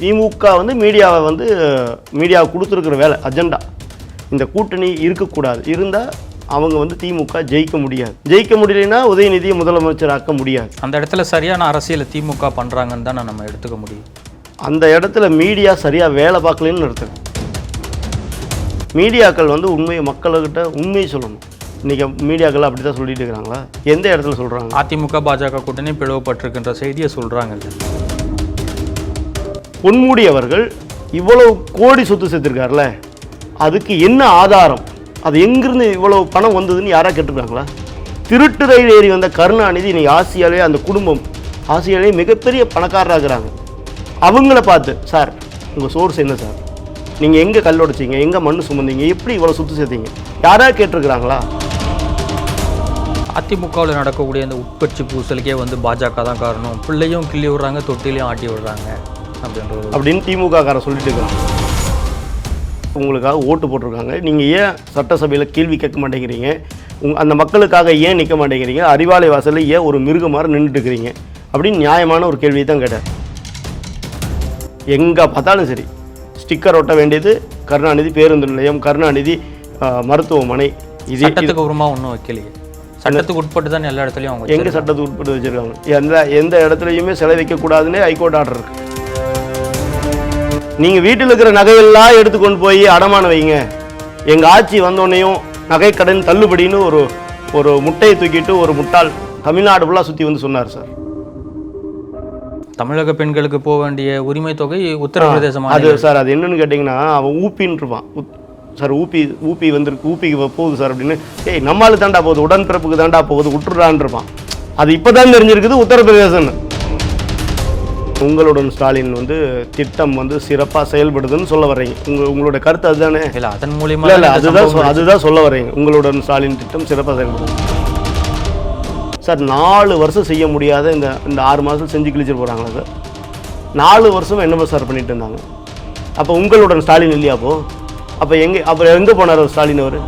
திமுக வந்து மீடியாவை வந்து மீடியாவை கொடுத்துருக்குற வேலை அஜெண்டா இந்த கூட்டணி இருக்கக்கூடாது. இருந்தால் அவங்க வந்து திமுக ஜெயிக்க முடியாது. ஜெயிக்க முடியலைன்னா உதயநிதியை முதலமைச்சர் ஆக்க முடியாது. அந்த இடத்துல சரியான அரசியலை திமுக பண்ணுறாங்கன்னு தான் நம்ம எடுத்துக்க முடியும். அந்த இடத்துல மீடியா சரியாக வேலை பார்க்கலன்னு அர்த்தம். மீடியாக்கள் வந்து உண்மையை மக்கள்கிட்ட உண்மையை சொல்லணும். இன்றைக்கி மீடியாக்கள் அப்படி தான் சொல்லிட்டு இருக்கிறாங்களா? எந்த இடத்துல சொல்கிறாங்க அதிமுக பாஜக கூட்டணி பிளவுபட்டிருக்கின்ற செய்தியை சொல்கிறாங்கல்ல பொன்முடி அவர்கள் இவ்வளவு கோடி சொத்து சேர்த்துருக்காருல அதுக்கு என்ன ஆதாரம்? அது எங்கிருந்து இவ்வளவு பணம் வந்ததுன்னு யாராக கேட்டிருக்காங்களா? திருட்டு ரயில் ஏறி வந்த கருணாநிதி இன்னைக்கு ஆசியாலே அந்த குடும்பம் ஆசியாலே மிகப்பெரிய பணக்காரராக இருக்கிறாங்க. அவங்கள பார்த்து சார் உங்கள் சோர்ஸ் என்ன சார்? நீங்கள் எங்கே கல் உடைச்சிங்க? எங்கே மண் சுமந்தீங்க? எப்படி இவ்வளோ சுத்து சேர்த்தீங்க? யாராக கேட்டிருக்கிறாங்களா? அதிமுகவில் நடக்கக்கூடிய அந்த உட்கட்சி பூசலுக்கே வந்து பாஜக தான் காரணம். பிள்ளையும் கிள்ளி விடுறாங்க தொட்டிலையும் ஆட்டி விடுறாங்க. அப்படின்ற அப்படின்னு திமுக காரன் சொல்லிட்டு இருக்கிறான் உங்களுக்காக ஓட்டு போட்டிருக்காங்க. நீங்கள் ஏன் சட்டசபையில் கேள்வி கேட்க மாட்டேங்கிறீங்க? உங்க அந்த மக்களுக்காக ஏன் நிற்க மாட்டேங்கிறீங்க? அறிவாலய வாசலில் ஏன் ஒரு மிருகம் மாதிரி நின்றுட்டு இருக்கிறீங்க? அப்படின்னு நியாயமான ஒரு கேள்வியை தான் கேட்டேன். எங்கே பார்த்தாலும் சரி. ஸ்டிக்கர் ஒட்ட வேண்டியது கருணாநிதி பேருந்து நிலையம் கருணாநிதி மருத்துவமனை. இது சட்டத்துக்கு ஒன்றும் வைக்கலையே. சட்டத்துக்கு உட்பட்டு தான் எல்லா இடத்துலையும் அவங்க எங்கே சட்டத்துக்கு உட்பட்டு வச்சுருக்காங்க? எந்த எந்த இடத்துலையுமே சிலை வைக்கக்கூடாதுன்னு ஹைகோர்ட் ஆர்டர் இருக்கு. நீங்கள் வீட்டில் இருக்கிற நகையெல்லாம் எடுத்துக்கொண்டு போய் அடமானம் வைங்க. எங்கள் ஆட்சி வந்தோடனேயும் நகை கடன் தள்ளுபடின்னு ஒரு ஒரு முட்டையை தூக்கிட்டு ஒரு முட்டாள் தமிழ்நாடு ஃபுல்லாக சுற்றி வந்து சொன்னார் சார். தமிழக பெண்களுக்கு போக வேண்டிய உரிமை தொகை உத்தரப்பிரதேச அது சார் அது என்னன்னு கேட்டிங்கன்னா அவன் ஊப்பின்னு இருப்பான். சார் ஊப்பி ஊப்பி வந்திருக்கு ஊப்பிக்கு போகுது சார் அப்படின்னு. ஏய் நம்மளுக்கு தாண்டா போகுது உடன்பிறப்புக்கு தாண்டா போகுது விட்டுறான்னு இருப்பான். அது இப்போ தான் தெரிஞ்சிருக்குது உத்தரப்பிரதேசம்னு. உங்களுடன் ஸ்டாலின் வந்து திட்டம் வந்து சிறப்பாக செயல்படுதுன்னு சொல்ல வர்றீங்க. உங்க உங்களோட கருத்து அதுதானே? இல்ல அதன் மூலியமா இல்லை அதுதான் அதுதான் சொல்ல வர்றீங்க. உங்களுடன் ஸ்டாலின் திட்டம் சிறப்பாக செயல்படுது. சார் நாலு வருஷம் செய்ய முடியாத இந்த இந்த ஆறு மாதம் செஞ்சு கிழிச்சிட்டு போகிறாங்களா சார்? நாலு வருஷம் என்ன சார் பண்ணிட்டு இருந்தாங்க? அப்போ உங்களுடன் ஸ்டாலின் இல்லையா அப்போ? அப்போ எங்கே அப்புறம் எங்கே போனார் ஸ்டாலின் அவர்?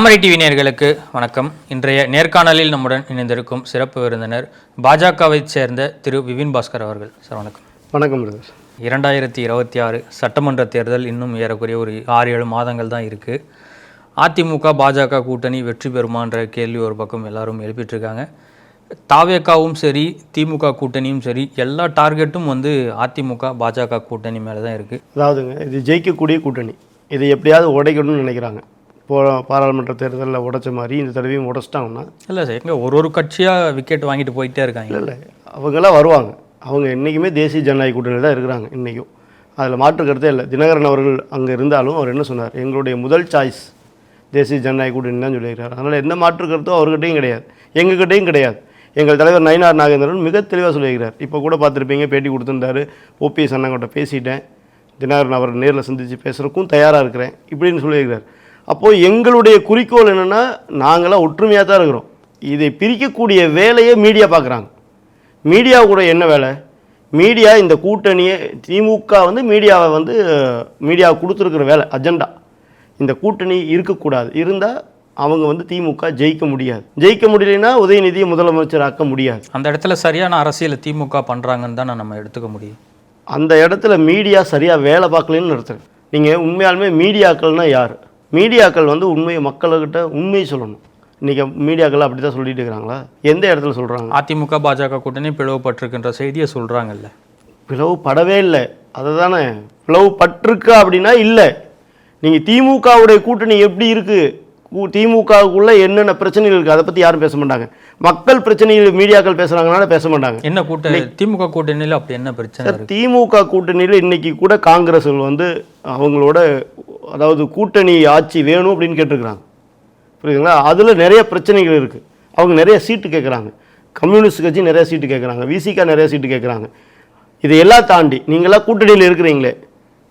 தாமரை டிவி நேயர்களுக்கு வணக்கம். இன்றைய நேர்காணலில் நம்முடன் இணைந்திருக்கும் சிறப்பு விருந்தினர் பாஜகவைச் சேர்ந்த திரு விபின் பாஸ்கர் அவர்கள். சார் வணக்கம். வணக்கம் பிரதர். இரண்டாயிரத்தி இருபத்தி ஆறு சட்டமன்ற தேர்தல் இன்னும் ஏறக்குறைய ஒரு ஆறு ஏழு மாதங்கள் தான் இருக்குது அதிமுக பாஜக கூட்டணி வெற்றி பெறுமான்ற கேள்வி ஒரு பக்கம் எல்லாரும் எழுப்பிட்டு இருக்காங்க தாவேக்காவும் சரி திமுக கூட்டணியும் சரி எல்லா டார்கெட்டும் வந்து அதிமுக பாஜக கூட்டணி மேலே தான் இருக்குது அதாவதுங்க இது ஜெயிக்கக்கூடிய கூட்டணி. இதை எப்படியாவது உடைக்கணும்னு நினைக்கிறாங்க. போ பாராளுமன்ற தேர்தலில் உடைச்ச மாதிரி இந்த தடவையும் உடைச்சிட்டாங்கன்னா இல்லை சார் எங்கே ஒரு ஒரு கட்சியாக விக்கெட் வாங்கிட்டு போயிட்டே இருக்காங்க. இல்லை அவங்கெல்லாம் வருவாங்க. அவங்க என்றைக்குமே தேசிய ஜனநாயக கூட்டணியில் தான் இருக்கிறாங்க இன்றைக்கும் அதில் மாற்று கருத்தே இல்லை. தினகரன் அவர்கள் அங்கே இருந்தாலும் அவர் என்ன சொன்னார்? எங்களுடைய முதல் சாய்ஸ் தேசிய ஜனநாயக கூட்டணி தான் சொல்லியிருக்காரு அதனால் எந்த மாற்று கருத்தும் அவர்கிட்டையும் கிடையாது. எங்ககிட்டையும் கிடையாது. எங்கள் தலைவர் நயினார் நாகேந்திரன் மிக தெளிவாக சொல்லியிருக்கிறார். இப்போ கூட பார்த்துருப்பீங்க பேட்டி கொடுத்துருந்தாரு. ஓபிஎஸ் அண்ணாங்கிட்ட பேசிட்டேன். தினகரன் அவர் நேரில் சந்தித்து பேசுகிறக்கும் தயாராக இருக்கிறேன். இப்படின்னு சொல்லியிருக்கிறார். அப்போது எங்களுடைய குறிக்கோள் என்னென்னா நாங்களாம் ஒற்றுமையாக தான் இருக்கிறோம். இதை பிரிக்கக்கூடிய வேலையை மீடியா பார்க்குறாங்க. மீடியா கூட என்ன வேலை? மீடியா இந்த கூட்டணியை திமுக வந்து மீடியாவை வந்து மீடியா கொடுத்துருக்குற வேலை அஜெண்டா இந்த கூட்டணி இருக்கக்கூடாது. இருந்தால் அவங்க வந்து திமுக ஜெயிக்க முடியாது. ஜெயிக்க முடியலைன்னா உதயநிதியை முதலமைச்சர் ஆக்க முடியாது. அந்த இடத்துல சரியான அரசியலை திமுக பண்ணுறாங்கன்னு தான் நம்ம எடுத்துக்க முடியும். அந்த இடத்துல மீடியா சரியாக வேலை பார்க்கலன்னு அர்த்தம் நீங்கள் உண்மையாலுமே மீடியாக்கள்னா யார்? மீடியாக்கள் வந்து உண்மையை மக்கள்கிட்ட உண்மையை சொல்லணும். இன்றைக்கி மீடியாக்கள் அப்படி தான் சொல்லிட்டு இருக்கிறாங்களா? எந்த இடத்துல சொல்கிறாங்க அதிமுக பாஜக கூட்டணி பிளவுபட்டிருக்கின்ற செய்தியை சொல்கிறாங்கல்ல பிளவுபடவே இல்லை. அதை தானே பிளவுபட்டிருக்கு அப்படின்னா இல்லை. நீங்கள் திமுகவுடைய கூட்டணி எப்படி இருக்குது திமுகவுக்குள்ளே என்னென்ன பிரச்சனைகள் இருக்குது அதை பற்றி யாரும் பேச மாட்டாங்க. மக்கள் பிரச்சனைகள் மீடியாக்கள் பேசுகிறாங்கனால பேச மாட்டாங்க. என்ன கூட்ட திமுக கூட்டணியில் அப்படி என்ன பிரச்சனை திமுக கூட்டணியில் இன்னைக்கு கூட காங்கிரஸ் வந்து அவங்களோட அதாவது கூட்டணி ஆட்சி வேணும் அப்படின்னு கேட்டிருக்கிறாங்க. புரியுதுங்களா? அதில் நிறைய பிரச்சனைகள் இருக்குது அவங்க நிறைய சீட்டு கேட்குறாங்க கம்யூனிஸ்ட் கட்சி நிறைய சீட்டு கேட்குறாங்க விசிகா நிறைய சீட்டு கேட்குறாங்க இதையெல்லாம் தாண்டி நீங்களாம் கூட்டணியில் இருக்கிறீங்களே.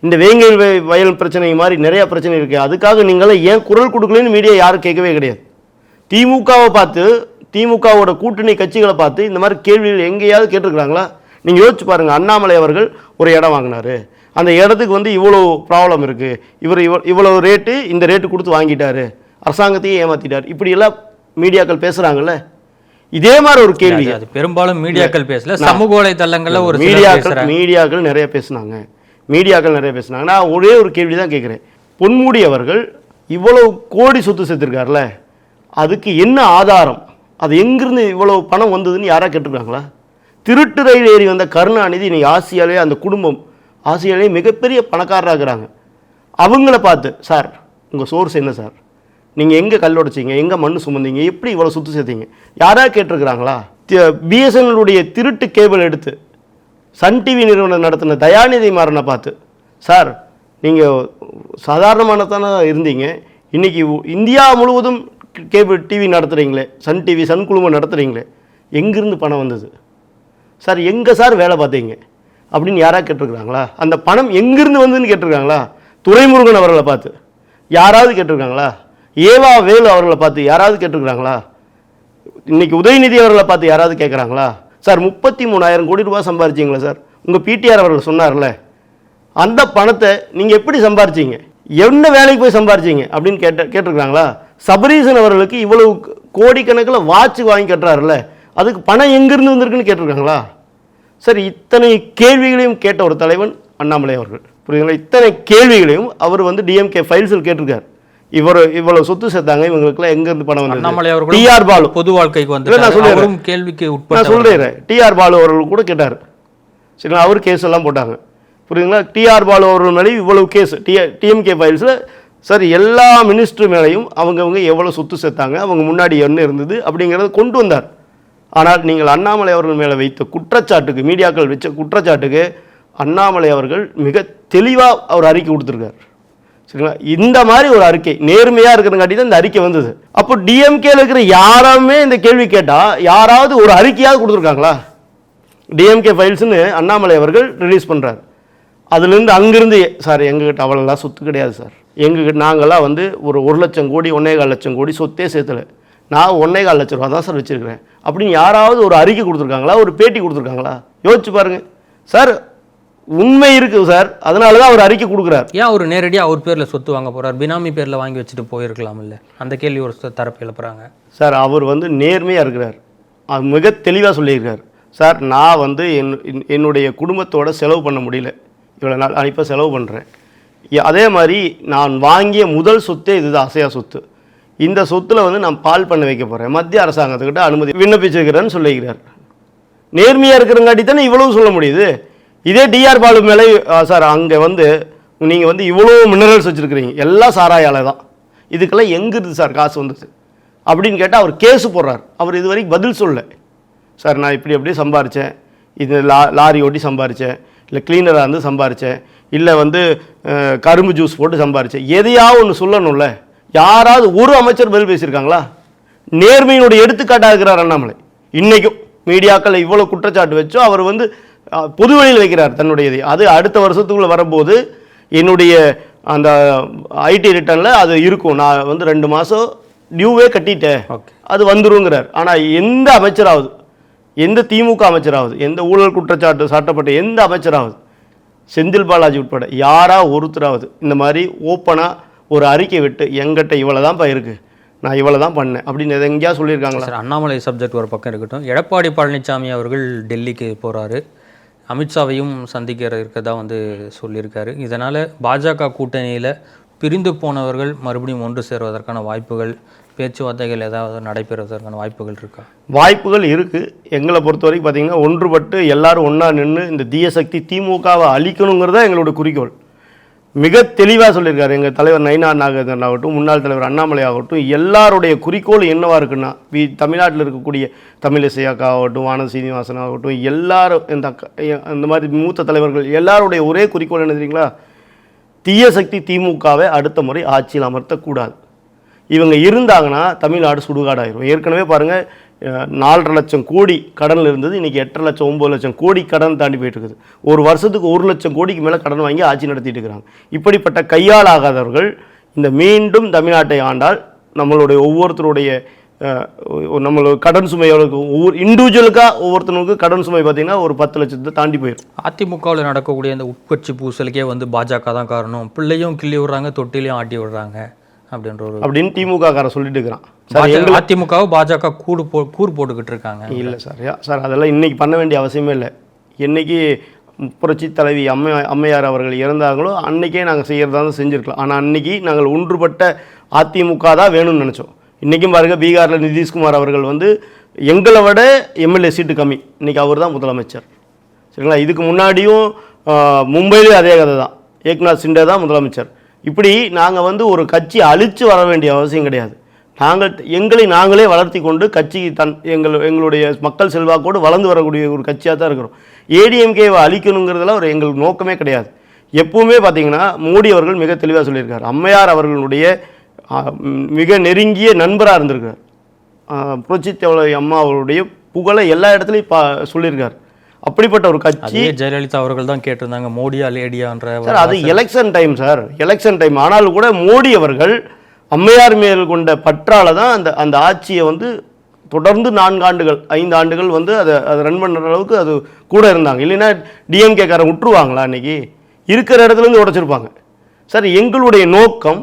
இந்த வேங்கல் வயல் பிரச்சனை மாதிரி நிறைய பிரச்சனை இருக்குது அதுக்காக நீங்களாம் ஏன் குரல் கொடுக்கலன்னு மீடியா யாரும் கேட்கவே கிடையாது. திமுகவை பார்த்து திமுகவோட கூட்டணி கட்சிகளை பார்த்து இந்த மாதிரி கேள்விகள் எங்கேயாவது கேட்டிருக்கிறாங்களா? நீங்கள் யோசிச்சு பாருங்கள் அண்ணாமலை அவர்கள் ஒரு இடம் வாங்கினாரு. அந்த இடத்துக்கு வந்து இவ்வளோ ப்ராப்ளம் இருக்குது இவர் இவ்வளோ இவ்வளோ ரேட்டு இந்த ரேட்டு கொடுத்து வாங்கிட்டாரு. அரசாங்கத்தையே ஏமாத்திட்டார். இப்படியெல்லாம் மீடியாக்கள் பேசுகிறாங்கல்ல இதே மாதிரி ஒரு கேள்வி. அது பெரும்பாலும் மீடியாக்கள் பேசல சமூக வலைதளங்கள்ல ஒரு மீடியாக்கள் மீடியாக்கள் நிறைய பேசுனாங்க. மீடியாக்கள் நிறைய பேசுனாங்க. நான் ஒரே ஒரு கேள்வி தான் கேட்குறேன் பொன்முடி அவர்கள் இவ்வளவு கோடி சொத்து சேர்த்துருக்காருல அதுக்கு என்ன ஆதாரம்? அது எங்கிருந்து இவ்வளவு பணம் வந்ததுன்னு யாரா கேட்டிருக்காங்களா திருட்டு ரயில் ஏறி வந்த கருணாநிதி இன்னைக்கு ஆசியாலே அந்த குடும்பம் ஆசியாலே மிகப்பெரிய பணக்காரராக இருக்கிறாங்க அவங்கள பார்த்து சார் உங்கள் சோர்ஸ் என்ன சார்? நீங்கள் எங்கே கல் உடைச்சீங்க? எங்கே மண் சுமந்தீங்க? எப்படி இவ்வளோ சுற்று சேர்த்தீங்க? யாராக கேட்டிருக்கிறாங்களா? பிஎஸ்என்எல்லுடைய திருட்டு கேபிள் எடுத்து சன் டிவி நிறுவனம் நடத்தின தயாநிதி மாறனை பார்த்து சார் நீங்கள் சாதாரணமானதான இருந்தீங்க? இன்னைக்கு இந்தியா முழுவதும் கேபிள் டிவி நடத்துகிறீங்களே சன் டிவி சன் குழுமம் நடத்துகிறீங்களே எங்கேருந்து பணம் வந்தது? சார் எங்கே சார் வேலை பார்த்தீங்க? அப்படின்னு யாராவது கேட்டிருக்கிறாங்களா? அந்த பணம் எங்கிருந்து வந்ததுன்னு கேட்டிருக்காங்களா? துரைமுருகன் அவர்களை பார்த்து. யாராவது கேட்டிருக்காங்களா? ஏவா வேலு அவர்களை பார்த்து யாராவது கேட்டிருக்கிறாங்களா? இன்னைக்கு உதயநிதி அவர்களை பார்த்து யாராவது கேட்குறாங்களா? சார் முப்பத்தி மூணாயிரம் கோடி ரூபாய் சம்பாரிச்சிங்களா சார். உங்கள் பிடிஆர் அவர்கள் சொன்னார்ல. அந்த பணத்தை நீங்கள் எப்படி சம்பாரிச்சிங்க? என்ன வேலைக்கு போய் சம்பாரிச்சிங்க? அப்படின்னு கேட்ட கேட்டிருக்காங்களா சபரீசன் அவர்களுக்கு இவ்வளவு கோடிக்கணக்கில் வாட்ச் வாங்கி கட்டுறாருல்ல அதுக்கு பணம் எங்கேருந்து வந்திருக்குன்னு கேட்டிருக்காங்களா? சார் இத்தனை கேள்விகளையும் கேட்ட ஒரு தலைவன் அண்ணாமலை அவர்கள். புரியுதுங்களா? இத்தனை கேள்விகளையும் அவர் வந்து டிஎம்கே ஃபைல்ஸில் கேட்டிருக்கார். இவர் இவ்வளவு சொத்து சேர்த்தாங்க இவங்களுக்குலாம் எங்கேருந்து பணம் அண்ணாமலை வந்தது அவர்களும் டிஆர் பாலு. பொது வாழ்க்கைக்கு நான் வந்து சொல்லிடுறேன். அவரும் கேள்விக்கு நான் சொல்லிடுறேன் டிஆர் பாலு அவர்கள் கூட கேட்டார். சரிங்களா? அவர் கேஸ் எல்லாம் போட்டாங்க. புரியுதுங்களா? டிஆர் பாலு அவர்கள் மேலேயும் இவ்வளவு கேஸ் டி டிஎம்கே ஃபைல்ஸில் சார் எல்லா மினிஸ்டர் மேலேயும் அவங்கவங்க எவ்வளோ சொத்து சேர்த்தாங்க அவங்க முன்னாடி என்ன இருந்தது அப்படிங்கிறத கொண்டு வந்தார். ஆனால் நீங்கள் அண்ணாமலை அவர்கள் மேலே வைத்த குற்றச்சாட்டுக்கு மீடியாக்கள் வச்ச குற்றச்சாட்டுக்கு அண்ணாமலை அவர்கள் மிக தெளிவாக அவர் அறிக்கை கொடுத்துருக்கார். சரிங்களா? இந்த மாதிரி ஒரு அறிக்கை நேர்மையாக இருக்கிறங்காட்டி தான் இந்த அறிக்கை வந்தது. அப்போ டிஎம்கேல இருக்கிற யாராலுமே இந்த கேள்வி கேட்டால் யாராவது ஒரு அறிக்கையாவது கொடுத்துருக்காங்களா? டிஎம்கே ஃபைல்ஸ்னு அண்ணாமலை அவர்கள் ரிலீஸ் பண்ணுறாரு அதுலேருந்து அங்கேருந்து சார் எங்ககிட்ட அவ்வளோலாம் சொத்து கிடையாது சார். எங்ககிட்ட நாங்கள்லாம் வந்து ஒரு ஒரு லட்சம் கோடி ஒன்றே கால் லட்சம் கோடி சொத்தே சேர்த்துல. நான் ஒன்றே கால் லட்ச ரூபா தான் சார் வச்சுருக்கிறேன். அப்படின்னு யாராவது ஒரு அறிக்கை கொடுத்துருக்காங்களா? ஒரு பேட்டி கொடுத்துருக்காங்களா? யோசிச்சு பாருங்கள் சார் உண்மை இருக்குது சார். அதனால தான் அவர் அறிக்கை கொடுக்குறார். ஏன் அவர் நேரடியா அவர் பேர்ல சொத்து வாங்க போறார்? பினாமி பேர்ல வாங்கி வச்சுட்டு போயிருக்கலாம் இல்ல அந்த கேள்வி ஒரு தரப்பு எழுப்புறாங்க. சார் அவர் வந்து நேர்மையாக இருக்கிறார். மிக தெளிவாக சொல்லியிருக்கார் சார் நான் வந்து என் என்- என்னுடைய குடும்பத்தோட செலவு பண்ண முடியல. இவ்வளோ நாள் இப்போ செலவு பண்ணுறேன் அதே மாதிரி நான் வாங்கிய முதல் சொத்தே இதுதான் அசையா சொத்து. இந்த சொத்தில் வந்து நான் பால் பண்ண வைக்க போகிறேன் மத்திய அரசாங்கத்துக்கிட்ட அனுமதி விண்ணப்பிச்சிருக்கிறேன்னு சொல்லியிருக்கிறார். நேர்மையாக இருக்கிறங்காட்டி தானே இவ்வளவு சொல்ல முடியுது? இதே டிஆர் பாலு மேலே சார் அங்கே வந்து நீங்கள் வந்து இவ்வளோ மினரல்ஸ் வச்சுருக்கிறீங்க. எல்லாம் சாராயால தான். இதுக்கெல்லாம் எங்கிருந்து சார் காசு வந்தது? அப்படின்னு கேட்டால் அவர் கேஸு போடுறார். அவர் இது வரைக்கும் பதில் சொல்லலை. சார் நான் இப்படி அப்படியே சம்பாரித்தேன் இது லா லாரி ஓட்டி சம்பாரித்தேன் இல்லை கிளீனராக இருந்து சம்பாரித்தேன் இல்லை வந்து கரும்பு ஜூஸ் போட்டு சம்பாரித்தேன் எதையாவது ஒன்று சொல்லணும்ல? யாராவது ஒரு அமைச்சர் பதில் பேசியிருக்காங்களா? நேர்மையினுடைய எடுத்துக்காட்டாக இருக்கிறார் அண்ணாமலை. இன்றைக்கும் மீடியாக்கள் இவ்வளோ குற்றச்சாட்டு வச்சோ அவர் வந்து பொது வழியில் வைக்கிறார் தன்னுடைய இதை. அது அடுத்த வருஷத்துக்குள்ளே வரும்போது என்னுடைய அந்த ஐடி ரிட்டர்னில் அது இருக்கும். நான் வந்து ரெண்டு மாதம் டியூவே கட்டிட்டேன். ஓகே. அது வந்துருங்கிறார். ஆனால் எந்த அமைச்சராவது எந்த திமுக அமைச்சராவது எந்த ஊழல் குற்றச்சாட்டு சாட்டப்பட்ட எந்த அமைச்சராவது செந்தில் பாலாஜி உட்பட யாரா ஒருத்தராவது இந்த மாதிரி ஓப்பனாக ஒரு அறிக்கை விட்டு எங்கிட்ட இவ்வளோ தான்ப்பா இருக்கு. நான் இவ்வளோ தான் பண்ணேன். அப்படின்னு எதை எங்கேயா சொல்லியிருக்காங்களா? சார் அண்ணாமலை சப்ஜெக்ட் ஒரு பக்கம் இருக்கட்டும். எடப்பாடி பழனிசாமி அவர்கள் டெல்லிக்கு போறாரு. அமித்ஷாவையும் சந்திக்கிற இருக்கதா வந்து சொல்லியிருக்காரு. இதனால பாஜக கூட்டணியில பிரிந்து போனவர்கள் மறுபடியும் ஒன்று சேருவதற்கான வாய்ப்புகள் பேச்சுவார்த்தைகள் ஏதாவது நடைபெறுவதற்கான வாய்ப்புகள் இருக்கா? வாய்ப்புகள் இருக்குது எங்களை பொறுத்த வரைக்கும் பார்த்தீங்கன்னா ஒன்றுபட்டு எல்லாரும் ஒன்றா நின்று இந்த தீயசக்தி திமுகவை அழிக்கணுங்கிறதா எங்களோட குறிக்கோள். மிக தெளிவாக சொல்லியிருக்காரு. எங்கள் தலைவர் நயினா நாகேந்திரன் ஆகட்டும் முன்னாள் தலைவர் அண்ணாமலை ஆகட்டும் எல்லாருடைய குறிக்கோள் என்னவாக இருக்குன்னா வி தமிழ்நாட்டில் இருக்கக்கூடிய தமிழிசை அக்கா ஆகட்டும் வானதி சீனிவாசன் ஆகட்டும் எல்லாரும் இந்த அக்கா இந்த மாதிரி மூத்த தலைவர்கள் எல்லாருடைய ஒரே குறிக்கோள் என்ன தெரியுங்களா? தீய சக்தி திமுகவை அடுத்த முறை ஆட்சியில் அமர்த்தக்கூடாது. இவங்க இருந்தாங்கன்னா தமிழ்நாடு சுடுகாடாயிரும். ஏற்கனவே பாருங்கள் நாலரை லட்சம் கோடி கடனில் இருந்தது. இன்றைக்கி எட்டரை லட்சம் ஒம்பது லட்சம் கோடி கடன் தாண்டி போயிட்டு இருக்குது ஒரு வருஷத்துக்கு ஒரு லட்சம் கோடிக்கு மேலே கடன் வாங்கி ஆட்சி நடத்திட்டு இருக்கிறாங்க இப்படிப்பட்ட கையால் ஆகாதவர்கள் இந்த மீண்டும் தமிழ்நாட்டை ஆண்டால் நம்மளுடைய ஒவ்வொருத்தருடைய நம்மளோட கடன் சுமை எவ்வளோ ஒவ்வொரு இண்டிவிஜுவலுக்காக ஒவ்வொருத்தனுக்கும் கடன் சுமை பார்த்தீங்கன்னா ஒரு பத்து லட்சத்தை தாண்டி போயிடும். அதிமுகவில் நடக்கக்கூடிய இந்த உட்கட்சி பூசலுக்கே வந்து பாஜக தான் காரணம். பிள்ளையும் கிள்ளி விடுறாங்க தொட்டிலையும் ஆட்டி விடுறாங்க. அப்படின்ற ஒரு அப்படின்னு திமுக காரன் சொல்லிட்டு இருக்கிறான் சார் பாஜ- அதிமுகவை பாஜக கூடு போ கூறு போட்டுக்கிட்டு இருக்காங்க. இல்லை சார் சார் அதெல்லாம் இன்னைக்கு பண்ண வேண்டிய அவசியமே இல்லை. என்னைக்கு புரட்சி தலைவி அம்மை அம்மையார் அவர்கள் இறந்தாங்களோ அன்னைக்கே நாங்கள் செய்கிறதா தான் செஞ்சுருக்கலாம். ஆனால் அன்னைக்கு நாங்கள் ஒன்றுபட்ட அதிமுக தான் வேணும்னு நினச்சோம். இன்றைக்கும் பாருங்க பீகாரில் நிதிஷ்குமார் அவர்கள் வந்து எங்களை விட எம்எல்ஏ சீட்டு கம்மி. இன்னைக்கு அவர் தான் முதலமைச்சர். சரிங்களா? இதுக்கு முன்னாடியும் ஆஹ், மும்பையிலும் அதே கதை தான் ஏக்நாத் சிண்டே தான் முதலமைச்சர். இப்படி நாங்கள் வந்து ஒரு கட்சி அழித்து வர வேண்டிய அவசியம் கிடையாது. நாங்கள் எங்களை நாங்களே வளர்த்தி கொண்டு கட்சி தன் எங்கள் எங்களுடைய மக்கள் செல்வாக்கோடு வளர்ந்து வரக்கூடிய ஒரு கட்சியாக தான் இருக்கிறோம். ஏடிஎம்கேவை அழிக்கணுங்கிறதெல்லாம் ஒரு எங்களுக்கு நோக்கமே கிடையாது. எப்பவுமே பார்த்தீங்கன்னா மோடி அவர்கள் மிக தெளிவாக சொல்லியிருக்கார். அம்மையார் அவர்களுடைய மிக நெருங்கிய நண்பராக இருந்திருக்கார். ஆஹ், புரட்சி அம்மா அவருடைய புகழை எல்லா இடத்துலையும் பா சொல்லியிருக்கார். அப்படிப்பட்ட ஒரு கட்சி ஜெயலலிதா அவர்கள் தான் கேட்டிருந்தாங்க மோடியா லேடியான்ற சார் அது election time sir. Election time ஆனாலும் கூட மோடி அவர்கள் அம்மையார் மேல் கொண்ட பற்றால தான் அந்த அந்த ஆட்சியை வந்து தொடர்ந்து நான்கு ஆண்டுகள் ஐந்து ஆண்டுகள் வந்து அதை அதை ரன் பண்ணுற அளவுக்கு அது கூட இருந்தாங்க. இல்லைன்னா டிஎம்கே காரன் விட்டுருவாங்களா அன்னைக்கு? இருக்கிற இடத்துல இருந்து உடைச்சிருப்பாங்க. சார் எங்களுடைய நோக்கம்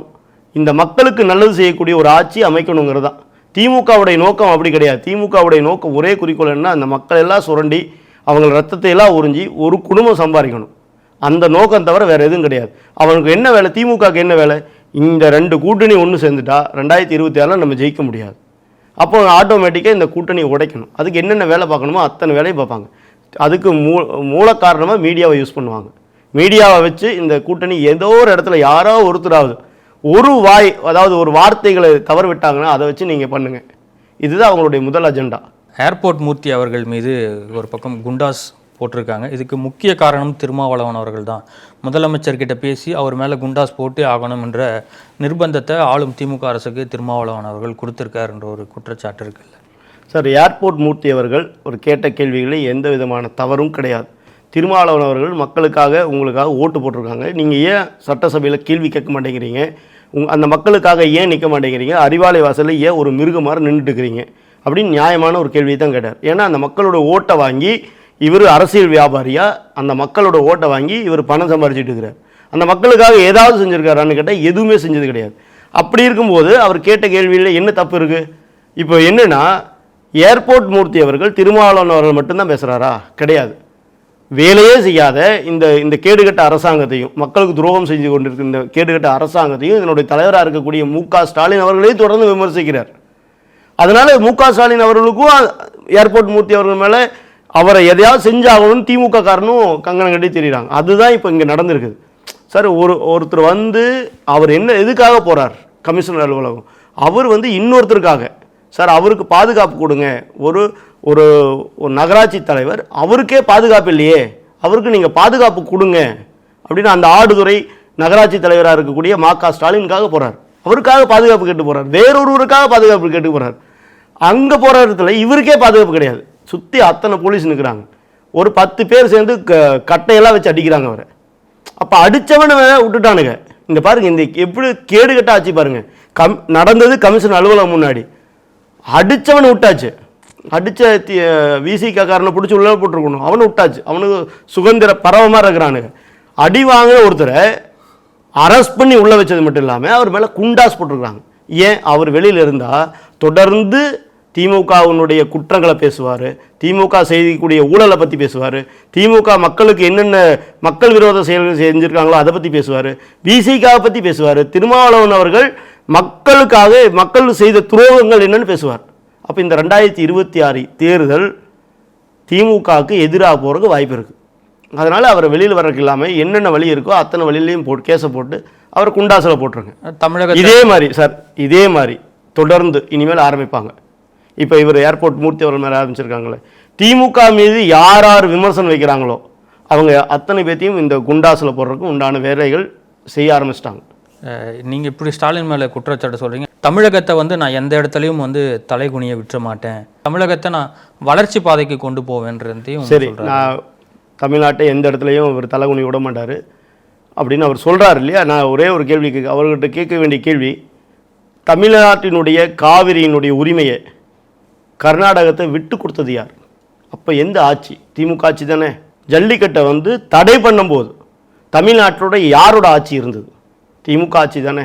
இந்த மக்களுக்கு நல்லது செய்யக்கூடிய ஒரு ஆட்சி அமைக்கணுங்கிறது தான். திமுகவுடைய நோக்கம் அப்படி கிடையாது. திமுகவுடைய நோக்கம் ஒரே குறிக்கோள் என்ன அந்த மக்கள் எல்லாம் சுரண்டி அவங்க ரத்தத்தை எல்லாம் உறிஞ்சி ஒரு குடும்பம் சம்பாதிக்கணும். அந்த நோக்கம் தவிர வேறு எதுவும் கிடையாது. அவனுக்கு என்ன வேலை? திமுகவுக்கு என்ன வேலை? இந்த ரெண்டு கூட்டணி ஒன்று சேர்ந்துட்டா ரெண்டாயிரத்தி இருபத்தி ஆறில் நம்ம ஜெயிக்க முடியாது. அப்போ ஆட்டோமேட்டிக்காக இந்த கூட்டணியை உடைக்கணும். அதுக்கு என்னென்ன வேலை பார்க்கணுமோ அத்தனை வேலையும் பார்ப்பாங்க. அதுக்கு மூ மூல காரணமாக மீடியாவை யூஸ் பண்ணுவாங்க. மீடியாவை வச்சு இந்த கூட்டணி ஏதோ ஒரு இடத்துல யாரோ ஒருத்தராவது ஒரு வாய் அதாவது ஒரு வார்த்தைகளை தவறு விட்டாங்கன்னா அதை வச்சு நீங்கள் பண்ணுங்கள் இதுதான் அவங்களுடைய முதல் அஜெண்டா ஏர்போர்ட் மூர்த்தி அவர்கள் மீது ஒரு பக்கம் குண்டாஸ் போட்டிருக்காங்க. இதுக்கு முக்கிய காரணம் திருமாவளவன் அவர்கள் தான் முதலமைச்சர்கிட்ட பேசி அவர் மேலே குண்டாஸ் போட்டே ஆகணும் என்ற நிர்பந்தத்தை ஆளும் திமுக அரசுக்கு திருமாவளவன் அவர்கள் கொடுத்திருக்காருன்ற ஒரு குற்றச்சாட்டு இருக்குல்ல. சார் ஏர்போர்ட் மூர்த்தி அவர்கள் ஒரு கேட்ட கேள்விகளில் எந்த விதமான தவறும் கிடையாது. திருமாவளவன் அவர்கள் மக்களுக்காக உங்களுக்காக ஓட்டு போட்டிருக்காங்க. நீங்கள் ஏன் சட்டசபையில் கேள்வி கேட்க மாட்டேங்கிறீங்க? உங் அந்த மக்களுக்காக ஏன் நிற்க மாட்டேங்கிறீங்க? அறிவாலய வாசலில் ஏன் ஒரு மிருகம் மாதிரி அப்படின்னு நியாயமான ஒரு கேள்வியை தான் கேட்டார். ஏன்னா அந்த மக்களோட ஓட்டை வாங்கி இவர் அரசியல் வியாபாரியாக அந்த மக்களோட ஓட்டை வாங்கி இவர் பணம் சம்பாரிச்சிட்டு இருக்கிறார். அந்த மக்களுக்காக ஏதாவது செஞ்சுருக்காரான்னு கேட்டால் எதுவுமே செஞ்சது கிடையாது. அப்படி இருக்கும்போது அவர் கேட்ட கேள்வியில் என்ன தப்பு இருக்குது இப்போ என்னென்னா ஏர்போர்ட் மூர்த்தி அவர்கள் திருமாவளவன் அவர்கள் மட்டும்தான் பேசுகிறாரா கிடையாது. வேலையே செய்யாத இந்த இந்த கேடுகட்ட அரசாங்கத்தையும் மக்களுக்கு துரோகம் செஞ்சு கொண்டிருக்கிற இந்த கேடுகட்ட அரசாங்கத்தையும் இதனுடைய தலைவராக இருக்கக்கூடிய மு க ஸ்டாலின் அவர்களையும் தொடர்ந்து விமர்சிக்கிறார். அதனால் மு க ஸ்டாலின் அவர்களுக்கும் ஏர்போர்ட் மூர்த்தி அவர்கள் மேலே அவரை எதையாவது செஞ்சாகணும்னு திமுக காரனும் கங்கணம் கட்டி தெரியுறாங்க. அதுதான் இப்போ இங்கே நடந்திருக்குது சார் ஒரு ஒருத்தர் வந்து அவர் என்ன எதுக்காக போகிறார் கமிஷனர் அலுவலகம். அவர் வந்து இன்னொருத்தருக்காக. சார் அவருக்கு பாதுகாப்பு கொடுங்க. ஒரு ஒரு ஒரு நகராட்சி தலைவர் அவருக்கே பாதுகாப்பு இல்லையே. அவருக்கு நீங்கள் பாதுகாப்பு கொடுங்க. அப்படின்னு அந்த ஆடுதுறை நகராட்சி தலைவராக இருக்கக்கூடிய மா க ஸ்டாலினுக்காக போகிறார் அவருக்காக பாதுகாப்பு கேட்டு போகிறார் வேறொருவருக்காக பாதுகாப்பு கேட்டு போகிறார் அங்கே போகிற இடத்துல இவருக்கே பாதுகாப்பு கிடையாது. சுற்றி அத்தனை போலீஸ் நிற்கிறாங்க ஒரு பத்து பேர் சேர்ந்து க கட்டையெல்லாம் வச்சு அடிக்கிறாங்க அவரை. அப்போ அடித்தவனை விட்டுட்டானுங்க. இந்த பாருங்க இந்த எப்படி கேடுகட்ட ஆச்சு பாருங்க. கம் நடந்தது கமிஷன் அலுவலகம் முன்னாடி. அடித்தவனை விட்டாச்சு. அடித்த விசிக காரனை பிடிச்சி உள்ள போட்டிருக்கணும். அவனை விட்டாச்சு. அவனுக்கு சுதந்திர பறவை மாதிரி இருக்கிறானுங்க. அடி வாங்கின ஒருத்தரை அரெஸ்ட் பண்ணி உள்ளே வச்சது மட்டும் இல்லாமல் அவர் மேலே குண்டாஸ் போட்டிருக்காங்க ஏன்? அவர் வெளியில் இருந்தால் தொடர்ந்து திமுகவினுடைய குற்றங்களை பேசுவார். திமுக செய்யக்கூடிய ஊழலை பற்றி பேசுவார். திமுக மக்களுக்கு என்னென்ன மக்கள் விரோத செயல்கள் செஞ்சுருக்காங்களோ அதை பற்றி பேசுவார். விசிகாவை பற்றி பேசுவார். திருமாவளவன் அவர்கள் மக்களுக்காக மக்கள் செய்த துரோகங்கள் என்னன்னு பேசுவார். அப்போ இந்த ரெண்டாயிரத்தி இருபத்தி ஆறு தேர்தல் திமுகவுக்கு எதிராக போகிறதுக்கு வாய்ப்பு இருக்குது அதனால் அவரை வெளியில் வர்றதுக்கு இல்லாமல் என்னென்ன வழி இருக்கோ அத்தனை வழியிலையும் போட்டு கேஸை போட்டு அவரை குண்டாசில் போட்டுருங்க. தமிழக இதே மாதிரி சார் இதே மாதிரி தொடர்ந்து இனிமேல் ஆரம்பிப்பாங்க. இப்போ இவர் ஏர்போர்ட் மூர்த்தி அவர்கள் மேலே ஆரம்பிச்சிருக்காங்களே. திமுக மீது யார் யார் விமர்சனம் வைக்கிறாங்களோ அவங்க அத்தனை பேர்த்தையும் இந்த குண்டாசில் போடுறதுக்கு உண்டான வேலைகள் செய்ய ஆரம்பிச்சிட்டாங்க. அஹ், நீங்க இப்படி ஸ்டாலின் மேல குற்றச்சாட்டு சொல்றீங்க. தமிழகத்தை வந்து நான் எந்த இடத்துலையும் வந்து தலைகுனிய விட்டுற மாட்டேன். தமிழகத்தை நான் வளர்ச்சி பாதைக்கு கொண்டு போவேன்றதையும் சரி. நான் தமிழ்நாட்டை எந்த இடத்துலையும் அவர் தலைகுனி விட மாட்டார். அப்படின்னு அவர் சொல்கிறார் இல்லையா? நான் ஒரே ஒரு கேள்வி அவர்கிட்ட கேட்க வேண்டிய கேள்வி தமிழ்நாட்டினுடைய காவிரியினுடைய உரிமையை கர்நாடகத்தை விட்டு கொடுத்தது யார்? அப்போ எந்த ஆட்சி? திமுக ஆட்சி தானே. ஜல்லிக்கட்டை வந்து தடை பண்ணும்போது தமிழ்நாட்டோட யாரோட ஆட்சி இருந்தது? திமுக ஆட்சி தானே.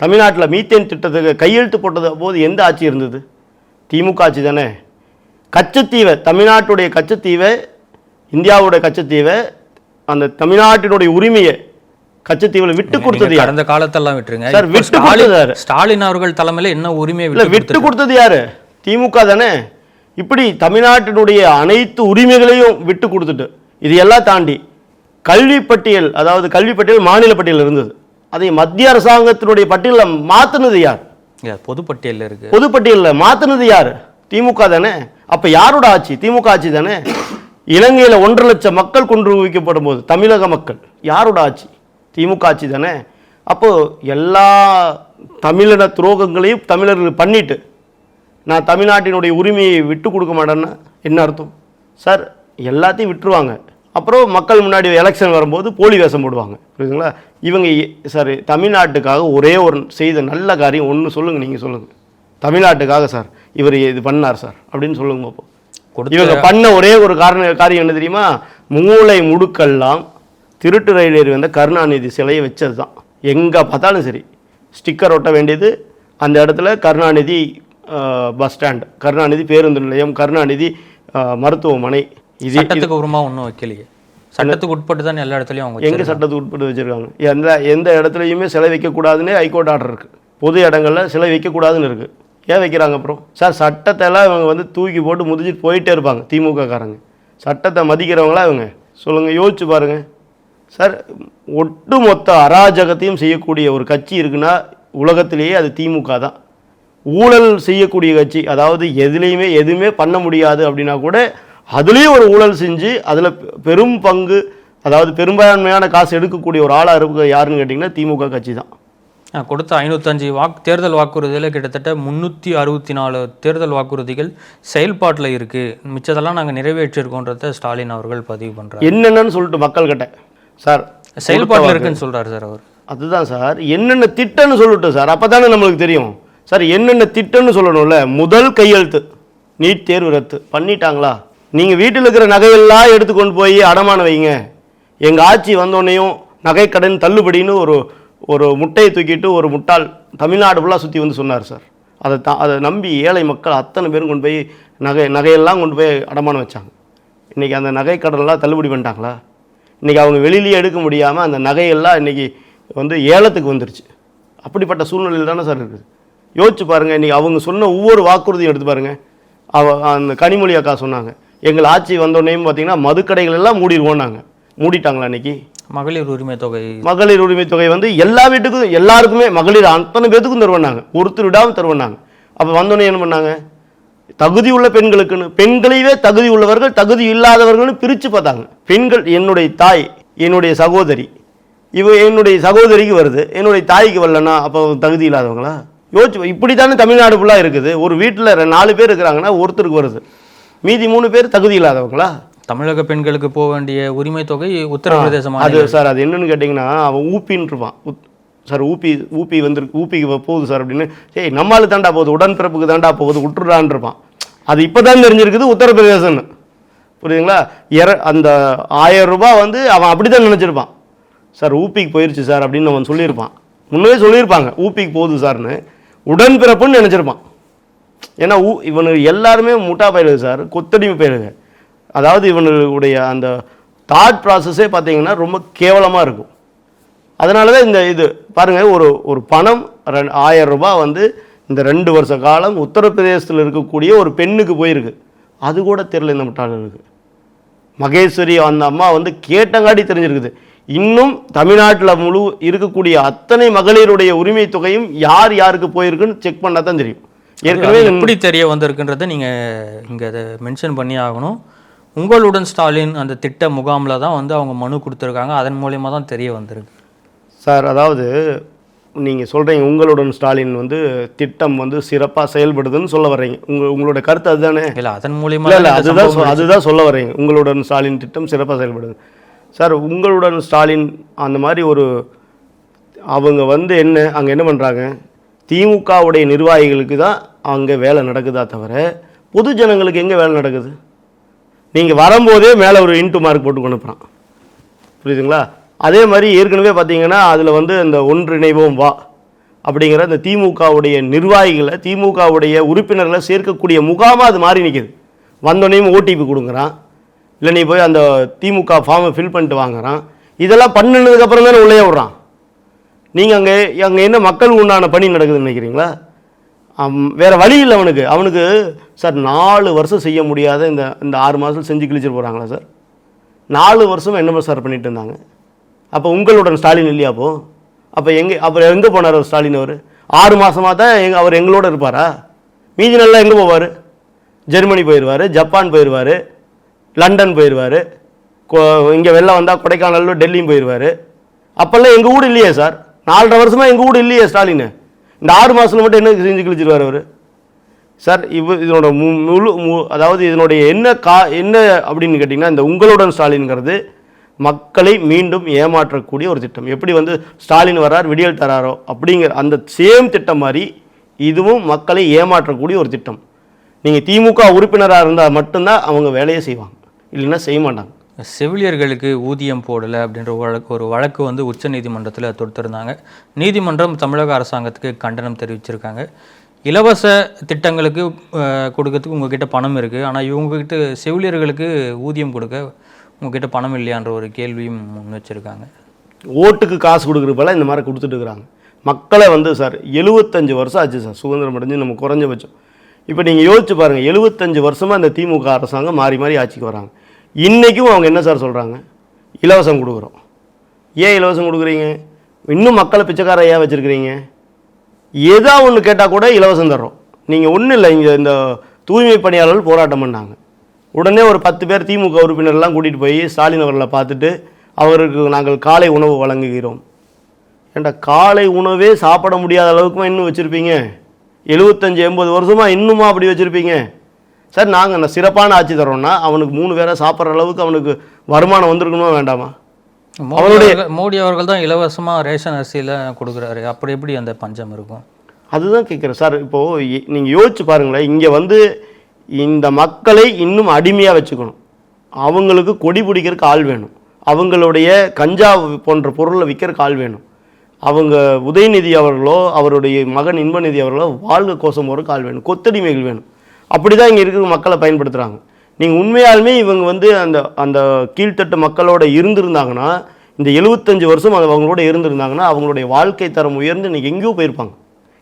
தமிழ்நாட்டில் மீத்தேன் திட்டத்துக்கு கையெழுத்து போட்டது போது எந்த ஆட்சி இருந்தது? திமுக ஆட்சி தானே. கச்சத்தீவை தமிழ்நாட்டுடைய கச்சத்தீவை இந்தியாவுடைய கச்சத்தீவை அந்த தமிழ்நாட்டினுடைய உரிமையை கச்சத்தீவில் விட்டு கொடுத்தது கடந்த காலத்தெல்லாம் விட்டுருங்க. சார், விட்டு ஸ்டாலின் கொடுத்ததாரு. ஸ்டாலின் அவர்கள் தலைமையில என்ன விட்டு விட்டு கொடுத்தது யாரு? திமுக தானே? இப்படி தமிழ்நாட்டினுடைய அனைத்து உரிமைகளையும் விட்டு கொடுத்துட்டு இது எல்லாம் தாண்டி கல்வி பட்டியல் அதாவது கல்வி பட்டியல் மாநில பட்டியல் இருந்தது. அதை மத்திய அரசாங்கத்தினுடைய பட்டியலில் மாத்துனது யார்? பொதுப்பட்டியல்ல இருக்கு. பொதுப்பட்டியலில் மாத்துனது யார்? திமுக தானே. அப்ப யாரோட ஆட்சி? திமுக ஆட்சி தானே. இலங்கையில ஒன்றரை லட்சம் மக்கள் கொன்று வைக்கப்படும் போது தமிழக மக்கள் யாரோட ஆட்சி? திமுக ஆட்சி தானே. அப்போ எல்லா தமிழின துரோகங்களையும் தமிழர்கள் பண்ணிட்டு நான் தமிழ்நாட்டினுடைய உரிமையை விட்டு கொடுக்க மாட்டேன்னா என்ன அர்த்தம்? சார் எல்லாத்தையும் விட்டுருவாங்க. அப்புறம் மக்கள் முன்னாடி எலெக்ஷன் வரும்போது போலி வேஷம் போடுவாங்க. புரியுதுங்களா? இவங்க சார் தமிழ்நாட்டுக்காக ஒரே ஒரு செய்த நல்ல காரியம் ஒன்று சொல்லுங்கள் நீங்கள் சொல்லுங்கள் தமிழ்நாட்டுக்காக சார் இவர் இது பண்ணார் சார் அப்படின்னு சொல்லுங்க பார்ப்போம் இவங்க பண்ண ஒரே ஒரு காரண காரியம் என்ன தெரியுமா? மூளை முடுக்கெல்லாம் திருட்டு ரயில் ஏறி வந்த கருணாநிதி சிலையை வச்சது தான் எங்கே பார்த்தாலும் சரி. ஸ்டிக்கர் ஒட்ட வேண்டியது அந்த இடத்துல கருணாநிதி பஸ் ஸ்டாண்ட். கருணாநிதி பேருந்து நிலையம் கருணாநிதி மருத்துவமனை. இது சட்டத்துக்கு ஒன்றும் வைக்கலையே. சட்டத்துக்கு உட்பட்டு தான் எல்லா இடத்துலயும் அவங்க எங்கே. சட்டத்துக்கு உட்பட்டு வச்சுருக்காங்க? எந்த எந்த இடத்துலையுமே சிலை வைக்கக்கூடாதுன்னு ஹைகோர்ட் ஆர்டர் இருக்குது பொது இடங்களில் சிலை வைக்கக்கூடாதுன்னு இருக்குது ஏன் வைக்கிறாங்க அப்புறம்? சார் சட்டத்தை எல்லாம் இவங்க வந்து தூக்கி போட்டு முதிச்சிட்டு போயிட்டே இருப்பாங்க திமுக காரங்க சட்டத்தை மதிக்கிறவங்களா இவங்க? சொல்லுங்கள் யோசிச்சு பாருங்கள் சார் ஒட்டுமொத்த அராஜகத்தையும் செய்யக்கூடிய ஒரு கட்சி இருக்குன்னா உலகத்திலேயே அது திமுக தான் ஊழல் செய்யக்கூடிய கட்சி அதாவது எதுலேயுமே எதுவுமே பண்ண முடியாது அப்படின்னா கூட அதுலேயும் ஒரு ஊழல் செஞ்சு அதில் பெரும் பங்கு அதாவது பெரும்பான்மையான காசு எடுக்கக்கூடிய ஒரு ஆளாக இருக்க யாருன்னு கேட்டிங்கன்னா திமுக கட்சி தான். கொடுத்த ஐநூத்தஞ்சு வாக்கு தேர்தல் வாக்குறுதியில் கிட்டத்தட்ட முந்நூற்றி அறுபத்தி நாலு தேர்தல் வாக்குறுதிகள் செயல்பாட்டில் இருக்கு. மிச்சதெல்லாம் நாங்கள் நிறைவேற்றிருக்கோன்றத ஸ்டாலின் அவர்கள் பதிவு பண்றாரு. என்னென்னு சொல்லிட்டு மக்கள்கிட்ட சார் செயல்பாட்டில் இருக்குன்னு சொல்றாரு சார் அவர். அதுதான் சார் என்னென்ன திட்டம்னு சொல்லட்டும் சார் அப்போ தானே நம்மளுக்கு தெரியும். சார் என்னென்ன திட்டம்னு சொல்லணும்ல? முதல் கையெழுத்து. நீட் தேர்வு ரத்து. பண்ணிட்டாங்களா? நீங்கள் வீட்டில் இருக்கிற நகையெல்லாம் எடுத்து கொண்டு போய் அடமானம் வைங்க. எங்கள் ஆட்சி வந்தோடனேயும் நகைக்கடன் தள்ளுபடின்னு ஒரு ஒரு முட்டையை தூக்கிட்டு ஒரு முட்டாள் தமிழ்நாடு ஃபுல்லாக சுற்றி வந்து சொன்னார் சார். அதை த அதை நம்பி ஏழை மக்கள் அத்தனை பேரும் கொண்டு போய் நகை நகையெல்லாம் கொண்டு போய் அடமானம் வச்சாங்க. இன்றைக்கி அந்த நகை கடன்லாம் தள்ளுபடி பண்ணிட்டாங்களா? இன்றைக்கி அவங்க வெளியிலேயே எடுக்க முடியாமல் அந்த நகையெல்லாம் இன்றைக்கி வந்து ஏலத்துக்கு வந்துருச்சு. அப்படிப்பட்ட சூழ்நிலையில் தானே சார் இருக்குது. யோசிச்சு பாருங்கள் இன்றைக்கி அவங்க சொன்ன ஒவ்வொரு வாக்குறுதியும் எடுத்து பாருங்கள் அவ அந்த கனிமொழி அக்கா சொன்னாங்க. எங்கள் ஆட்சி வந்தோடனேயும் பார்த்தீங்கன்னா மதுக்கடைகள் எல்லாம் மூடிடுவோன்னாங்க மூடிட்டாங்களா இன்னைக்கு? மகளிர் உரிமை தொகை. மகளிர் உரிமை தொகை வந்து எல்லா வீட்டுக்கும் எல்லாருக்குமே மகளிர் அத்தனை பேத்துக்கும் தருவனாங்க ஒருத்தர் விடாமல் தருவனாங்க அப்போ வந்தோடனே என்ன பண்ணாங்க? தகுதி உள்ள பெண்களுக்குன்னு பெண்களையே தகுதி உள்ளவர்கள் தகுதி இல்லாதவர்கள்னு பிரித்து பார்த்தாங்க. பெண்கள் என்னுடைய தாய் என்னுடைய சகோதரி. இவ என்னுடைய சகோதரிக்கு வருது. என்னுடைய தாய்க்கு வரலன்னா அப்போ தகுதி இல்லாதவங்களா? யோசிச்சு இப்படி தானே தமிழ்நாடு ஃபுல்லாக இருக்குது. ஒரு வீட்டில் நாலு பேர் இருக்கிறாங்கன்னா ஒருத்தருக்கு வருது. மீதி மூணு பேர் தகுதி இல்லாதவங்களா? தமிழக பெண்களுக்கு போக வேண்டிய உரிமை தொகை உத்தரப்பிரதேச அது சார் அது என்னன்னு கேட்டிங்கன்னா அவன் ஊப்பின்னு இருப்பான். சார் ஊப்பி ஊப்பி வந்துருக்கு ஊப்பிக்கு போகுது சார் அப்படின்னு. ஏய் நம்மளுக்கு தாண்டா போகுது உடன்பிறப்புக்கு தாண்டா போகுது விட்டுறான்னு இருப்பான். அது இப்போ தான் தெரிஞ்சிருக்குது உத்தரப்பிரதேசம்னு புரியுதுங்களா? இர அந்த ஆயிரம் ரூபாய் வந்து அவன் அப்படி தான் நினச்சிருப்பான். சார் ஊப்பிக்கு போயிருச்சு சார் அப்படின்னு அவன் சொல்லியிருப்பான். முன்னவே சொல்லியிருப்பாங்க ஊப்பிக்கு போகுது சார்னு. உடன்பிறப்புன்னு நினச்சிருப்பான். ஏன்னா ஊ இவனு எல்லாருமே முட்டா பயிலுது சார் கொத்தடிமை பயிலுங்க அதாவது இவனுடைய அந்த தாட் ப்ராசஸே பார்த்தீங்கன்னா ரொம்ப கேவலமாக இருக்கும். அதனால தான் இந்த இது பாருங்கள் ஒரு ஒரு பணம் ரெண்டு ஆயிரம் ரூபாய் வந்து இந்த ரெண்டு வருஷ காலம் உத்தரப்பிரதேசத்தில் இருக்கக்கூடிய ஒரு பெண்ணுக்கு போயிருக்கு. அது கூட தெரியல இந்த முட்டாளர்களுக்கு. மகேஸ்வரி அந்த அம்மா வந்து கேட்டங்காட்டி தெரிஞ்சிருக்குது. இன்னும் தமிழ்நாட்டில் முழு இருக்கக்கூடிய அத்தனை மகளிருடைய உரிமை தொகையும் யார் யாருக்கு போயிருக்குன்னு செக் பண்ணால் தான் தெரியும். ஏற்கனவே எப்படி தெரிய வந்திருக்குன்றதை நீங்க இங்க அதை மென்ஷன் பண்ணி ஆகணும். உங்களுடன் ஸ்டாலின் அந்த திட்ட முகாமில் தான் வந்து அவங்க மனு கொடுத்துருக்காங்க. அதன் மூலியமா தான் தெரிய வந்திருக்கு. சார் அதாவது நீங்கள் சொல்கிறீங்க உங்களுடன் ஸ்டாலின் வந்து திட்டம் வந்து சிறப்பாக செயல்படுதுன்னு சொல்ல வர்றீங்க. உங்க உங்களோட கருத்து அதுதானே? இல்ல அதன் மூலியமா இல்லை அதுதான் அதுதான் சொல்ல வர்றீங்க. உங்களுடன் ஸ்டாலின் திட்டம் சிறப்பாக செயல்படுது. சார் உங்களுடன் ஸ்டாலின் அந்த மாதிரி ஒரு அவங்க வந்து என்ன அங்கே என்ன பண்ணுறாங்க திமுகவுடைய நிர்வாகிகளுக்கு தான் அங்கே வேலை நடக்குதா தவிர பொது ஜனங்களுக்கு எங்கே வேலை நடக்குது? நீங்கள் வரும்போதே மேலே ஒரு இன்ட்டு மார்க் போட்டு அனுப்புகிறான் புரியுதுங்களா? அதே மாதிரி ஏற்கனவே பார்த்தீங்கன்னா அதில் வந்து இந்த ஒன்றிணைவோம் வா அப்படிங்கிற அந்த திமுகவுடைய நிர்வாகிகளை திமுகவுடைய உறுப்பினர்களை சேர்க்கக்கூடிய முகாமாக அது மாறி நிற்கிது வந்தோடனையும் ஓடிபி கொடுக்குறான் இல்லை நீ போய் அந்த திமுக ஃபார்மை ஃபில் பண்ணிட்டு வாங்குறான். இதெல்லாம் பண்ணினதுக்கப்புறம் தானே உள்ளே விட்றான் நீங்கள் அங்கே அங்கே என்ன மக்கள் உண்டான பணி நடக்குதுன்னு நினைக்கிறீங்களா? வேறு வழி இல்லை அவனுக்கு. அவனுக்கு சார் நாலு வருஷம் செய்ய முடியாத இந்த இந்த ஆறு மாதத்தில் செஞ்சு கிழிச்சிட்டு போகிறாங்களா சார்? நாலு வருஷம் என்ன சார் பண்ணிட்டு இருந்தாங்க? அப்போ உங்களுடன் ஸ்டாலின் இல்லையா அப்போ? அப்போ எங்கே அப்புறம் எங்கே போனார் அவர் ஸ்டாலின் அவர்? ஆறு மாதமாக தான் எங் அவர் எங்களோட இருப்பாரா? மீதி நல்லா எங்கே போவார்? ஜெர்மனி போயிடுவார் ஜப்பான் போயிடுவார் லண்டன் போயிடுவார் இங்கே வெளில வந்தால் கொடைக்கானல் டெல்லியும் போயிடுவார் அப்போல்லாம் எங்கள் வீடு இல்லையே சார். நாலரை வருஷமாக எங்கள் வீடு இல்லையே ஸ்டாலின். இந்த ஆறு மாதத்துல மட்டும் என்ன செஞ்சு கிழிச்சிருவார் அவர்? சார் இவ இதனோட மு முழு மு அதாவது இதனுடைய என்ன கா என்ன அப்படின்னு கேட்டிங்கன்னா இந்த உங்களுடன் ஸ்டாலின்ங்கிறது மக்களை மீண்டும் ஏமாற்றக்கூடிய ஒரு திட்டம். எப்படி வந்து ஸ்டாலின் வர்றார் விடியல் தராரோ அப்படிங்கிற அந்த சேம் திட்டம் மாதிரி இதுவும் மக்களை ஏமாற்றக்கூடிய ஒரு திட்டம். நீங்கள் திமுக உறுப்பினராக இருந்தால் மட்டும்தான் அவங்க வேலையை செய்வாங்க. இல்லைன்னா செய்ய மாட்டாங்க. செவிலியர்களுக்கு ஊதியம் போடலை அப்படின்ற ஒரு வழக்கு ஒரு வழக்கு வந்து உச்சநீதிமன்றத்தில் தொடுத்திருந்தாங்க. நீதிமன்றம் தமிழக அரசாங்கத்துக்கு கண்டனம் தெரிவிச்சிருக்காங்க. இலவச திட்டங்களுக்கு கொடுக்கறதுக்கு உங்ககிட்ட பணம் இருக்குது ஆனால் இவங்ககிட்ட செவிலியர்களுக்கு ஊதியம் கொடுக்க உங்ககிட்ட பணம் இல்லையான்ற ஒரு கேள்வியும் முன் வச்சிருக்காங்க. ஓட்டுக்கு காசு கொடுக்குறப்பெல்லாம் இந்த மாதிரி கொடுத்துட்டு இருக்கிறாங்க. மக்களை வந்து சார் எழுபத்தஞ்சு வருஷம் ஆச்சு சார் சுதந்திரம் அடைஞ்சு நம்ம குறைஞ்சபட்சம். இப்போ நீங்கள் யோசிச்சு பாருங்கள் எழுபத்தஞ்சு வருஷமாக இந்த திமுக அரசாங்கம் மாறி மாறி ஆட்சிக்கு வராங்க. இன்றைக்கும் அவங்க என்ன சார் சொல்கிறாங்க இலவசம் கொடுக்குறோம். ஏன் இலவசம் கொடுக்குறீங்க? இன்னும் மக்களை பிச்சைக்கார ஏன் வச்சுருக்கிறீங்க? ஏதா ஒன்று கேட்டால் கூட இலவசம் தர்றோம். நீங்கள் ஒன்றும் இல்லை இங்கே இந்த தூய்மை பணியாளர்கள் போராட்டம் பண்ணாங்க. உடனே ஒரு பத்து பேர் திமுக உறுப்பினர்லாம் கூட்டிகிட்டு போய் ஸ்டாலின் அவர்களை பார்த்துட்டு அவருக்கு நாங்கள் காலை உணவு வழங்குகிறோம். ஏண்டா காலை உணவே சாப்பிட முடியாத அளவுக்குமா இன்னும் வச்சுருப்பீங்க? எழுபத்தஞ்சி எண்பது வருஷமாக இன்னுமா அப்படி வச்சுருப்பீங்க? சார் நாங்கள் அந்த சிறப்பான ஆட்சி தரோம்னா அவனுக்கு மூணு பேரை சாப்பிட்ற அளவுக்கு அவனுக்கு வருமானம் வந்திருக்கணுமா வேண்டாமா? அவர்கள் மோடி அவர்கள் தான் இலவசமாக ரேஷன் அரிசியில் கொடுக்குறாரு. அப்படி எப்படி அந்த பஞ்சம் இருக்கும்? அதுதான் கேட்குறேன் சார் இப்போது நீங்கள் யோசிச்சு பாருங்களேன். இங்கே வந்து இந்த மக்களை இன்னும் அடிமையாக வச்சுக்கணும். அவங்களுக்கு கொடி பிடிக்கிறதுக்கு ஆள் வேணும். அவங்களுடைய கஞ்சா போன்ற பொருளை விற்கிறதுக்கு ஆள் வேணும். அவங்க உதயநிதி அவர்களோ அவருடைய மகன் இன்பநிதி அவர்களோ வாழ்க கோசம் போகிறதுக்கு ஆள் வேணும். கொத்தடிமைகள் வேணும். அப்படி தான் இங்கே இருக்கிற மக்களை பயன்படுத்துகிறாங்க நீங்கள் உண்மையாலுமே இவங்க வந்து அந்த அந்த கீழ்த்தட்டு மக்களோட இருந்திருந்தாங்கன்னா இந்த எழுபத்தஞ்சு வருஷம் அது அவங்களோட இருந்திருந்தாங்கன்னா அவங்களுடைய வாழ்க்கை தரம் உயர்ந்து இன்றைக்கி எங்கேயோ போயிருப்பாங்க.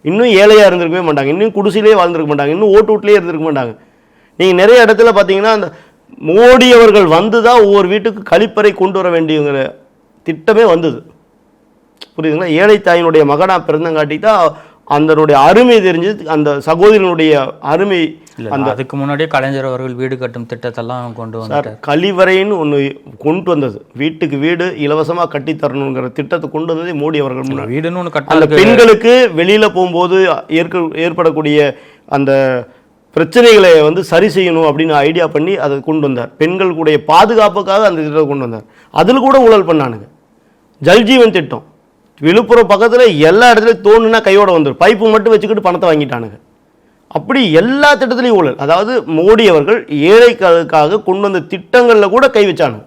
இன்னும் ஏழையாக இருந்திருக்கவே மாட்டாங்க. இன்னும் குடிசையிலே வாழ்ந்திருக்க மாட்டாங்க. இன்னும் ஓட்டு வீட்லேயே இருந்திருக்க மாட்டாங்க. நீங்கள் நிறைய இடத்துல பார்த்தீங்கன்னா அந்த மோடி அவர்கள் வந்து தான் ஒவ்வொரு வீட்டுக்கு கழிப்பறை கொண்டு வர வேண்டியங்கிற திட்டமே வந்தது. புரியுதுங்களா? ஏழை தாயினுடைய மகனாக பிறந்தங்காட்டி தான் அதனுடைய அருமை தெரிஞ்சது அந்த சகோதரனுடைய அருமை இல்லை அதுக்கு முன்னாடியே கலைஞர் அவர்கள் வீடு கட்டும் திட்டத்தெல்லாம் கொண்டு சார் வந்துட்டார். கழிவறைன்னு ஒன்று கொண்டு வந்தது. வீட்டுக்கு வீடு இலவசமாக கட்டி தரணுங்கிற திட்டத்தை கொண்டு வந்ததே மோடி அவர்கள் முன்னாடி. வீடுன்னு ஒன்று அந்த கட்டினதுக்கு பெண்களுக்கு வெளியில போகும்போது ஏற்க ஏற்படக்கூடிய அந்த பிரச்சனைகளை வந்து சரி செய்யணும் அப்படின்னு ஐடியா பண்ணி அதை கொண்டு வந்தார். பெண்களுடைய பாதுகாப்புக்காக அந்த திட்டத்தை கொண்டு வந்தார். அதில் கூட ஊழல் பண்ணானுங்க. ஜல்ஜீவன் திட்டம். விழுப்புரம் பக்கத்தில் எல்லா இடத்துலையும் தோணுனா கையோட வந்துடும் பைப்பு மட்டும் வச்சுக்கிட்டு பணத்தை வாங்கிட்டானுங்க. அப்படி எல்லா திட்டத்துலையும் ஊழல். அதாவது மோடி அவர்கள் ஏழைகளுக்காக கொண்டு வந்த திட்டங்களில் கூட கை வச்சானுங்க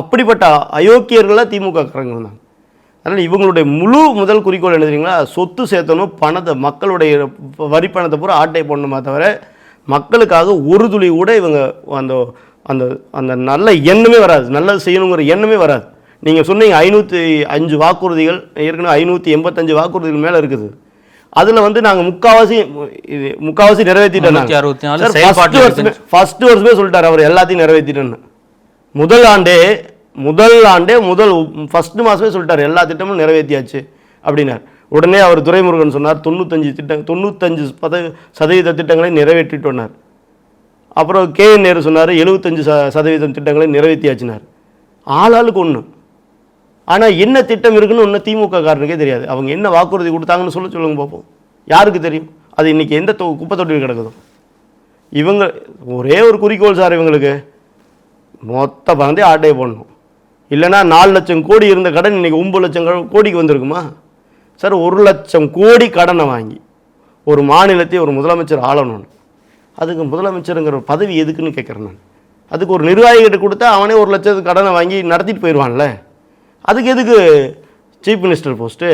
அப்படிப்பட்ட அயோக்கியர்களாக திமுக காரங்க இருந்தாங்க அதனால் இவங்களுடைய முழு முதல் குறிக்கோள் என்ன தெரியுங்களா? சொத்து சேர்த்தணும் பணத்தை மக்களுடைய வரி பணத்தை பூரா ஆட்டை போடணுமா தவிர மக்களுக்காக ஒரு துளி கூட இவங்க அந்த அந்த அந்த நல்ல எண்ணமே வராது. நல்லது செய்யணுங்கிற எண்ணமே வராது. நீங்கள் சொன்னீங்க ஐநூற்றி அஞ்சு வாக்குறுதிகள் ஏற்கனவே ஐநூற்றி எண்பத்தஞ்சு வாக்குறுதிகள் மேலே இருக்குது. அதில் வந்து நாங்கள் முக்காவாசி இது முக்காவாசி நிறைவேற்றிட்டோம் ஃபர்ஸ்ட் வருஷமே சொல்லிட்டாரு அவர் எல்லாத்தையும் நிறைவேற்றிட்டேன்னு முதல் ஆண்டே முதல் ஆண்டே முதல் ஃபர்ஸ்ட் மாதமே சொல்லிட்டாரு எல்லா திட்டமும் நிறைவேற்றியாச்சு அப்படின்னார். உடனே அவர் துரைமுருகன் சொன்னார் தொண்ணூத்தஞ்சு திட்டம் தொண்ணூத்தஞ்சு பத சதவீத திட்டங்களை நிறைவேற்றிட்டோன்னார் அப்புறம் கே என் நேரு சொன்னார் எழுபத்தஞ்சு ச சதவீதம் திட்டங்களை நிறைவேற்றியாச்சுனார் ஆளாளுக்கு ஒன்று ஆனால் என்ன திட்டம் இருக்குன்னு ஒன்று திமுக காரனுக்கே தெரியாது. அவங்க என்ன வாக்குறுதி கொடுத்தாங்கன்னு சொல்ல சொல்லுங்க பார்ப்போம் யாருக்கு தெரியும்? அது இன்றைக்கி எந்த தொ குப்பை தொட்டியில் கிடக்குதோ? இவங்க ஒரே ஒரு குறிக்கோள் சார் இவங்களுக்கு. மொத்த பணத்தை ஆட்டையை போடணும். இல்லைன்னா நாலு லட்சம் கோடி இருந்த கடன் இன்றைக்கி ஒம்பது லட்சம் கோடிக்கு வந்திருக்குமா? சார் ஒரு லட்சம் கோடி கடனை வாங்கி ஒரு மாநிலத்தை ஒரு முதலமைச்சர் ஆளணும்னு. அதுக்கு முதலமைச்சருங்கிற பதவி எதுக்குன்னு கேட்குறேன் நான். அதுக்கு ஒரு நிர்வாகிகிட்ட கொடுத்தா அவனே ஒரு லட்சத்துக்கு கடனை வாங்கி நடத்திட்டு போயிடுவான்ல அதுக்கு எதுக்கு சீஃப் மினிஸ்டர் போஸ்ட்டு